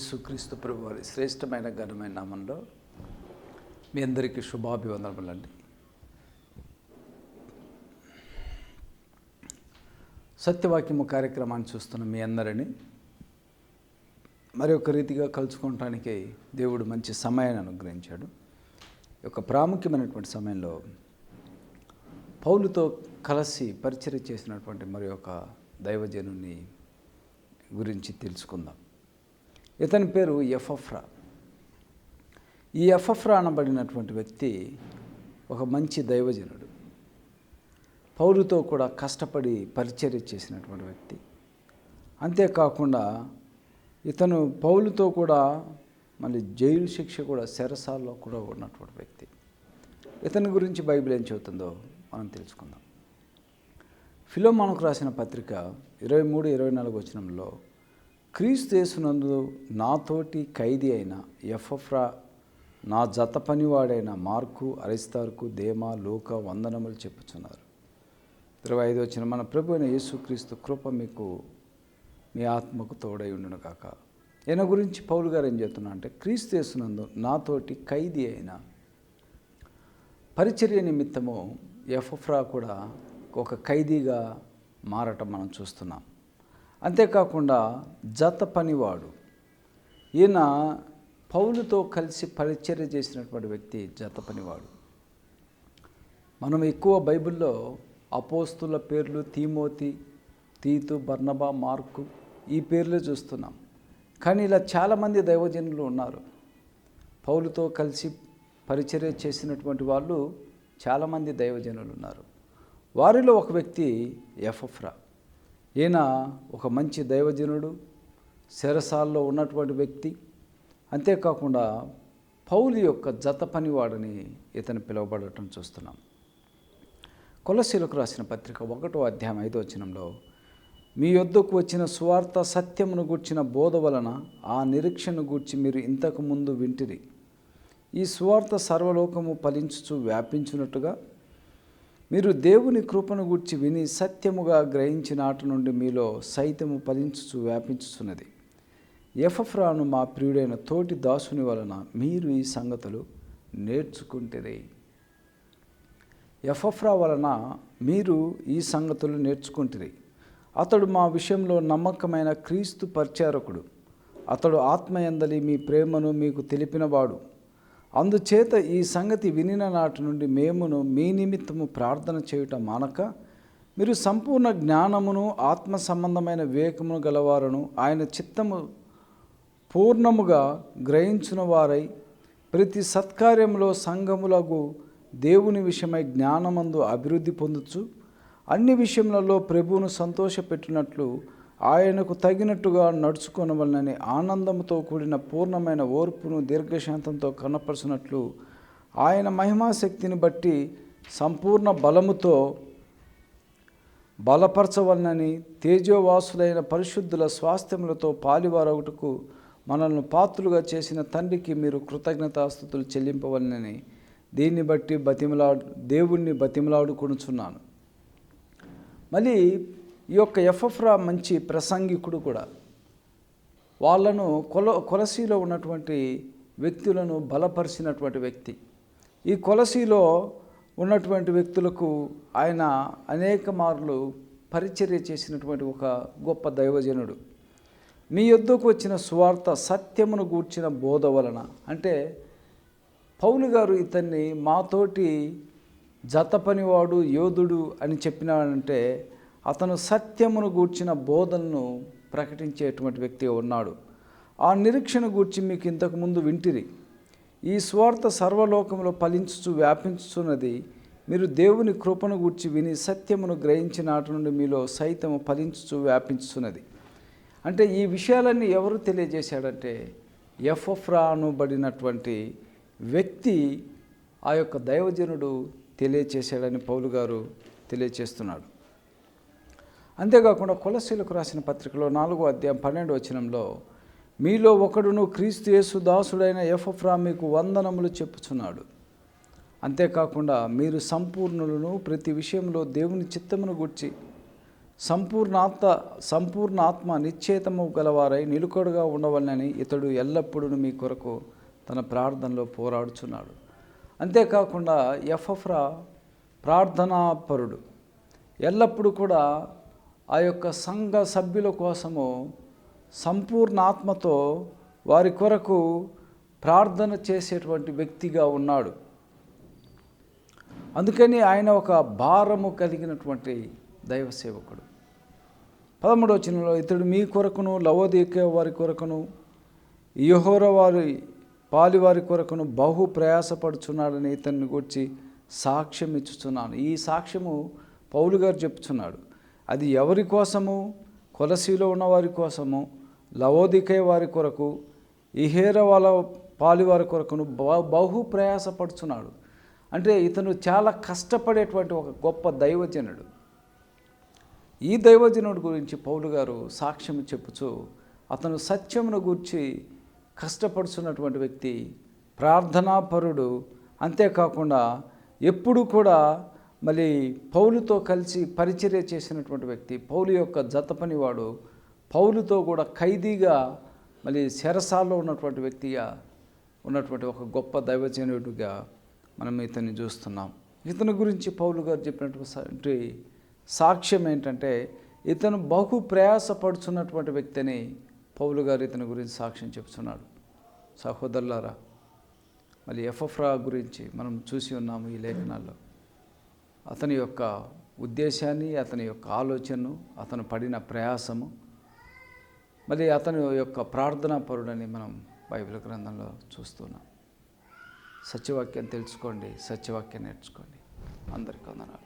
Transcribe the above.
యేసుక్రీస్తు ప్రభు వారి శ్రేష్టమైన ఘనమైన నామంలో మీ అందరికీ శుభాభివందనములండి సత్యవాక్యము కార్యక్రమాన్ని చూస్తున్న మీ అందరినీ మరి ఒక రీతిగా కలుసుకోవటానికి దేవుడు మంచి సమయాన్ని అనుగ్రహించాడు. ఒక యొక్క ప్రాముఖ్యమైనటువంటి సమయంలో పౌలుతో కలిసి పరిచయం చేసినటువంటి మరి ఒక దైవజనుని గురించి తెలుసుకుందాం. ఇతని పేరు ఎఫఫ్రా. ఈ ఎఫఫ్రా అనబడినటువంటి వ్యక్తి ఒక మంచి దైవజనుడు. పౌరుతో కూడా కష్టపడి పరిచర్య చేసినటువంటి వ్యక్తి. అంతేకాకుండా ఇతను పౌలుతో కూడా మళ్ళీ జైలు శిక్ష కూడా సెరసాల్లో కూడా ఉన్నటువంటి వ్యక్తి. ఇతని గురించి బైబిల్ ఏం చెబుతుందో మనం తెలుసుకుందాం. ఫిలోమానుకు రాసిన పత్రిక ఇరవై మూడు ఇరవై నాలుగు వచనంలో క్రీస్తు యేసునందు నాతోటి ఖైదీ అయిన ఎఫ్ఎఫ్రా నా జత పనివాడైన మార్కు అరిస్తార్కు దేమా లోక వందనములు చెప్పుచున్నారు. ఇరవై ఐదు వచ్చిన మన ప్రభు అయిన యేసుక్రీస్తు కృప మీకు మీ ఆత్మకు తోడై ఉండును కాక ఈయన గురించి పౌలు గారు ఏం చెప్తున్నా అంటే క్రీస్తు యేసునందు నాతోటి ఖైదీ అయిన పరిచర్య నిమిత్తము ఎఫ్ఎఫ్రా కూడా ఒక ఖైదీగా మారటం మనం చూస్తున్నాం. అంతేకాకుండా జత పనివాడు. ఈయన పౌలుతో కలిసి పరిచర్య చేసినటువంటి వ్యక్తి జత పనివాడు. మనం ఎక్కువ బైబిల్లో అపోస్తుల పేర్లు తీమోతి తీతు బర్ణబా మార్కు ఈ పేర్లు చూస్తున్నాం. కానీ ఇలా చాలామంది దైవజనులు ఉన్నారు. పౌలుతో కలిసి పరిచర్య చేసినటువంటి వాళ్ళు చాలామంది దైవజనులు ఉన్నారు. వారిలో ఒక వ్యక్తి ఎఫఫ్రా. ఈయన ఒక మంచి దైవజనుడు శరసాల్లో ఉన్నటువంటి వ్యక్తి. అంతేకాకుండా పౌలు యొక్క జత పనివాడని ఇతను పిలువబడటం చూస్తున్నాం. కొలసీలకు రాసిన పత్రిక ఒకటో అధ్యాయం ఐదో వచనంలో మీ యొద్దకు వచ్చిన సువార్త సత్యమును గూర్చిన బోధ వలన ఆ నిరీక్షను గూర్చి మీరు ఇంతకు ముందు వింటిరి. ఈ సువార్త సర్వలోకము ఫలించుచు వ్యాపించున్నట్టుగా మీరు దేవుని కృపను గూర్చి విని సత్యముగా గ్రహించిన ఆట నుండి మీలో సైతము ఫలించుచు వ్యాపించుచున్నది. ఎఫఫ్రాను మా ప్రియుడైన తోటి దాసుని వలన మీరు ఈ సంగతులు నేర్చుకుంటేరే. ఎఫఫ్రా వలన మీరు ఈ సంగతులు నేర్చుకుంటుంది అతడు మా విషయంలో నమ్మకమైన క్రీస్తు పరిచారకుడు. అతడు ఆత్మయందలి మీ ప్రేమను మీకు తెలిపినవాడు. అందుచేత ఈ సంగతి వినిన నాటి నుండి మేమును మీ నిమిత్తము ప్రార్థన చేయుట మానక మీరు సంపూర్ణ జ్ఞానమును ఆత్మ సంబంధమైన వివేకమును గలవారును ఆయన చిత్తము పూర్ణముగా గ్రహించిన వారై ప్రతి సత్కార్యంలో సంఘములకు దేవుని విషయమై జ్ఞానమందు అభివృద్ధి పొందుచు అన్ని విషయములలో ప్రభువును సంతోషపెట్టినట్లు ఆయనకు తగినట్టుగా నడుచుకొనవలనని ఆనందంతో కూడిన పూర్ణమైన ఓర్పును దీర్ఘశాంతంతో కనపరుచినట్లు ఆయన మహిమాశక్తిని బట్టి సంపూర్ణ బలముతో బలపరచవలనని తేజోవాసులైన పరిశుద్ధుల స్వాస్థ్యములతో పాలివారొకటకు మనల్ని పాత్రులుగా చేసిన తండ్రికి మీరు కృతజ్ఞతాస్థుతులు చెల్లింపవలనని దీన్ని బట్టి బతిమలాడు దేవుణ్ణి బతిమలాడుకొనుచున్నాను. మళ్ళీ ఈ యొక్క ఎఫ్ఎఫ్రా మంచి ప్రసంగికుడు కూడా. వాళ్ళను కొల కొలసీలో ఉన్నటువంటి వ్యక్తులను బలపరిచినటువంటి వ్యక్తి. ఈ కొలసీలో ఉన్నటువంటి వ్యక్తులకు ఆయన అనేక మార్లు పరిచర్య చేసినటువంటి ఒక గొప్ప దైవజనుడు. మీ యొద్దకు వచ్చిన సువార్త సత్యమును గూర్చిన బోధ వలన అంటే పౌలు గారు ఇతన్ని మాతోటి జత పనివాడు యోధుడు అని చెప్పినాడంటే అతను సత్యమును గూర్చిన బోధనను ప్రకటించేటువంటి వ్యక్తి ఉన్నాడు. ఆ నిరీక్షణ గూర్చి మీకు ఇంతకుముందు వింటిరి. ఈ స్వార్థ సర్వలోకంలో ఫలించుచు వ్యాపించుచున్నది మీరు దేవుని కృపను గూర్చి విని సత్యమును గ్రహించిన నాటి నుండి మీలో సైతము ఫలించుచు వ్యాపించుచున్నది. అంటే ఈ విషయాలన్నీ ఎవరు తెలియజేశాడంటే ఎఫ్ఎఫ్రా అనబడినటువంటి వ్యక్తి ఆ యొక్క దైవజనుడు తెలియచేశాడని పౌలు గారు తెలియచేస్తున్నాడు. అంతేకాకుండా కొలసీలకు రాసిన పత్రికలో నాలుగో అధ్యాయం పన్నెండు వచనంలో మీలో ఒకడును క్రీస్తు యేసు దాసుడైన ఎఫ్ఎఫ్రా మీకు వందనములు చెప్పుచున్నాడు. అంతేకాకుండా మీరు సంపూర్ణులను ప్రతి విషయంలో దేవుని చిత్తమును గుర్చి సంపూర్ణాత్మ సంపూర్ణాత్మ నిశ్చేతము గలవారై నిలుకడుగా ఉండవలనని ఇతడు ఎల్లప్పుడూ మీ కొరకు తన ప్రార్థనలో పోరాడుచున్నాడు. అంతేకాకుండా ఎఫ్ఎఫ్రా ప్రార్థనాపరుడు. ఎల్లప్పుడూ కూడా ఆ యొక్క సంఘ సభ్యుల కోసము సంపూర్ణ ఆత్మతో వారి కొరకు ప్రార్థన చేసేటువంటి వ్యక్తిగా ఉన్నాడు. అందుకని ఆయన ఒక భారము కలిగినటువంటి దైవ సేవకుడు. పదమూడవ చిన్నలో ఇతడు మీ కొరకును లవోదికే వారి కొరకును యహోర వారి పాలివారి కొరకును బహు ప్రయాసపడుచున్నాడని ఇతన్ని గురించి సాక్ష్యం ఇచ్చుచున్నాను ఈ సాక్ష్యము పౌలు గారు చెప్తున్నాడు అది ఎవరి కోసము? కొలసీలో ఉన్నవారి కోసము? లవోదికే వారి కొరకు? ఇహేర వాళ్ళ పాలి వారి కొరకును బహు ప్రయాసపడుచున్నాడు. అంటే ఇతను చాలా కష్టపడేటువంటి ఒక గొప్ప దైవజనుడు. ఈ దైవజనుడి గురించి పౌలు గారు సాక్ష్యం చెప్పుచు అతను సత్యమును గూర్చి కష్టపడుచున్నటువంటి వ్యక్తి ప్రార్థనాపరుడు. అంతేకాకుండా ఎప్పుడు కూడా మళ్ళీ పౌలుతో కలిసి పరిచర్య చేసినటువంటి వ్యక్తి పౌలు యొక్క జత పనివాడు పౌలుతో కూడా ఖైదీగా మళ్ళీ శరసాల్లో ఉన్నటువంటి వ్యక్తిగా ఉన్నటువంటి ఒక గొప్ప దైవజనుడిగా మనం ఇతన్ని చూస్తున్నాం. ఇతని గురించి పౌలు గారు చెప్పినటువంటి సాక్ష్యం ఏంటంటే ఇతను బహు ప్రయాసపడుచున్నటువంటి వ్యక్తి అని పౌలు గారు ఇతని గురించి సాక్ష్యం చెప్తున్నాడు. సహోదరులారా మళ్ళీ ఎఫ్ఎఫ్రా గురించి మనం చూసి ఉన్నాము ఈ లేఖనాల్లో. అతని యొక్క ఉద్దేశాన్ని అతని యొక్క ఆలోచనను అతను పడిన ప్రయాసము. మరి అతని యొక్క ప్రార్థనా పరుడని మనం బైబిల్ గ్రంథంలో చూస్తున్నాం. సత్యవాక్యం తెలుసుకోండి సత్యవాక్యం నేర్చుకోండి. అందరికీ వందనాలు.